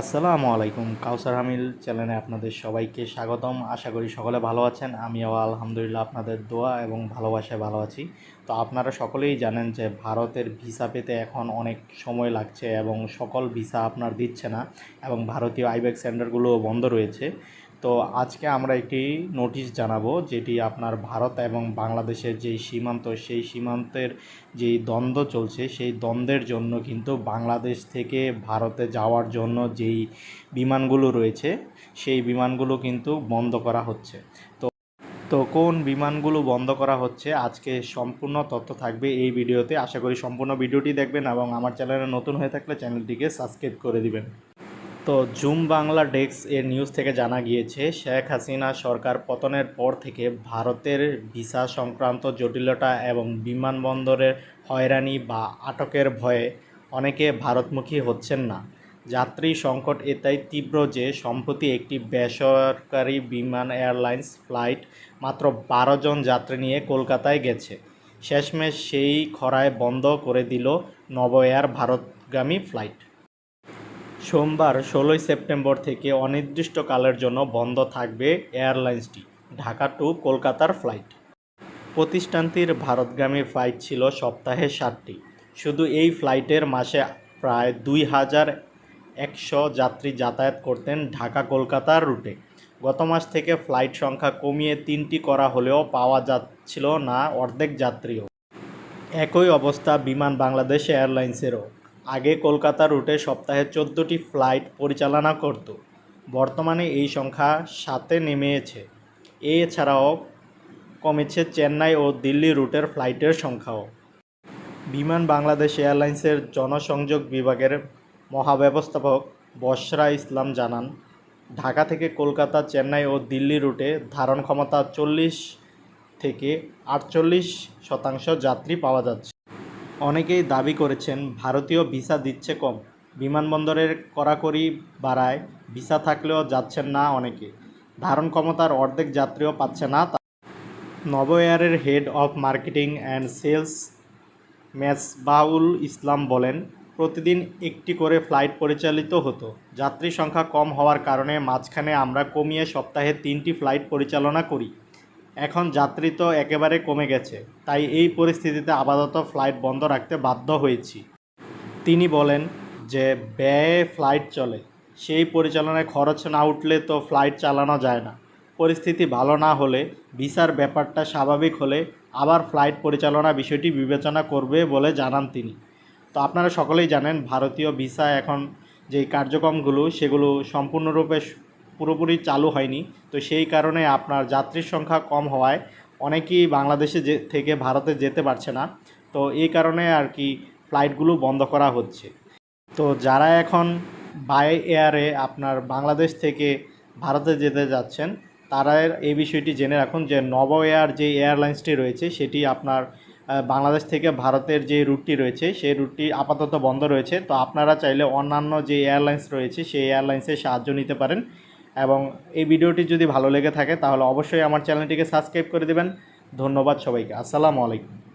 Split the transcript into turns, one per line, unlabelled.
আসসালামু আলাইকুম। কাউসার হামিল চ্যানেলে আপনাদের সবাইকে স্বাগতম। আশা করি সকলে ভালো আছেন। আমিও আলহামদুলিল্লাহ আপনাদের দোয়া এবং ভালোবাসায় ভালো আছি। তো আপনারা সকলেই জানেন যে ভারতের ভিসা পেতে এখন অনেক সময় লাগছে এবং সকল ভিসা আপনার দিচ্ছে না এবং ভারতীয় আইব্যাক সেন্টারগুলোও বন্ধ রয়েছে। তো আজকে আমরা একটি নোটিশ জানাব যেটি আপনার ভারত এবং বাংলাদেশের যেই সীমান্ত, সেই সীমান্তের যেই দ্বন্দ্ব চলছে, সেই দ্বন্দ্বের জন্য কিন্তু বাংলাদেশ থেকে ভারতে যাওয়ার জন্য যেই বিমানগুলো রয়েছে, সেই বিমানগুলো কিন্তু বন্ধ করা হচ্ছে। তো তো কোন বিমানগুলো বন্ধ করা হচ্ছে, আজকে সম্পূর্ণ তথ্য থাকবে এই ভিডিওতে। আশা করি সম্পূর্ণ ভিডিওটি দেখবেন এবং আমার চ্যানেলে নতুন হয়ে থাকলে চ্যানেলটিকে সাবস্ক্রাইব করে দিবেন। তো জুম বাংলা ডেস্ক এর নিউজ থেকে জানা গিয়েছে, শেখ হাসিনা সরকার পতনের পর থেকে ভারতের ভিসা সংক্রান্ত জটিলতা এবং বিমানবন্দরের হয়রানি বা আটকের ভয়ে অনেকে ভারতমুখী হচ্ছেন না। যাত্রী সংকট এটাই তীব্র যে, সম্প্রতি একটি বেসরকারি বিমান এয়ারলাইন্স ফ্লাইট মাত্র বারো জন যাত্রী নিয়ে কলকাতায় গেছে। শেষমেশ সেই খরায় বন্ধ করে দিল নব এয়ার ভারতগামী ফ্লাইট। সোমবার ষোলোই সেপ্টেম্বর থেকে অনির্দিষ্টকালের জন্য বন্ধ থাকবে এয়ারলাইন্সটি, ঢাকা টু কলকাতার ফ্লাইট। প্রতিষ্ঠানটির ভারতগামী ফ্লাইট ছিল সপ্তাহে সাতটি। শুধু এই ফ্লাইটের মাসে প্রায় দুই হাজার একশো যাত্রী যাতায়াত করতেন ঢাকা কলকাতার রুটে। গত মাস থেকে ফ্লাইট সংখ্যা কমিয়ে তিনটি করা হলেও পাওয়া যাচ্ছিল না অর্ধেক যাত্রীও। একই অবস্থা বিমান বাংলাদেশ এয়ারলাইন্সেরও। আগে কলকাতা রুটে সপ্তাহে চোদ্দোটি ফ্লাইট পরিচালনা করত। বর্তমানে এই সংখ্যা সাতে নেমেছে। এছাড়াও কমেছে চেন্নাই ও দিল্লি রুটের ফ্লাইটের সংখ্যাও। বিমান বাংলাদেশ এয়ারলাইন্সের জনসংযোগ বিভাগের মহাব্যবস্থাপক বসরা ইসলাম জানান, ঢাকা থেকে কলকাতা, চেন্নাই ও দিল্লি রুটে ধারণ ক্ষমতা চল্লিশ থেকে আটচল্লিশ শতাংশ যাত্রী পাওয়া যাচ্ছে। অনেকেই দাবি করেছেন ভারতীয় ভিসা দিচ্ছে কম। বিমানবন্দরের কড়াকড়ি বাড়ায় ভিসা থাকলেও যাচ্ছেন না অনেকে। ধারণ ক্ষমতার অর্ধেক যাত্রীও পাচ্ছে না তা- Novo এয়ারের head of marketing and sales Mesbaul Islam বলেন, প্রতিদিন একটি করে ফ্লাইট পরিচালিত হতো। যাত্রী সংখ্যা কম হওয়ার কারণে মাঝখানে আমরা কমিয়ে সপ্তাহে তিনটি ফ্লাইট পরিচালনা করি। এখন যাত্রী তো একেবারে কমে গেছে, তাই এই পরিস্থিতিতে আপাতত ফ্লাইট বন্ধ রাখতে বাধ্য হয়েছি। তিনি বলেন যে, ব্যয়ে ফ্লাইট চলে, সেই পরিচালনায় খরচ না উঠলে তো ফ্লাইট চালানো যায় না। পরিস্থিতি ভালো না হলে ভিসার ব্যাপারটা স্বাভাবিক হলে আবার ফ্লাইট পরিচালনা বিষয়টি বিবেচনা করবে বলে জানান তিনি। তো আপনারা সকলেই জানেন, ভারতীয় ভিসা এখন যেই কার্যক্রমগুলো, সেগুলো সম্পূর্ণরূপে পুরোপুরি চালু হয়নি। তো সেই কারণে আপনার যাত্রীর সংখ্যা কম হওয়ায় অনেকেই বাংলাদেশে যে, থেকে ভারতে যেতে পারছে না। তো এই কারণে আর কি ফ্লাইটগুলো বন্ধ করা হচ্ছে। তো যারা এখন বাই এয়ারে আপনার বাংলাদেশ থেকে ভারতে যেতে যাচ্ছেন, তারা এই বিষয়টি জেনে রাখুন যে নব এয়ার যে এয়ারলাইন্সটি রয়েছে, সেটি আপনার বাংলাদেশ থেকে ভারতের যে রুটটি রয়েছে, সেই রুটটি আপাতত বন্ধ রয়েছে। তো আপনারা চাইলে অন্যান্য যে এয়ারলাইন্স রয়েছে, সেই এয়ারলাইন্সের সাহায্য নিতে পারেন। এবং এই ভিডিওটি যদি ভালো লেগে থাকে, তাহলে অবশ্যই আমার চ্যানেলটিকে সাবস্ক্রাইব করে দেবেন। ধন্যবাদ সবাইকে। আসসালামু আলাইকুম।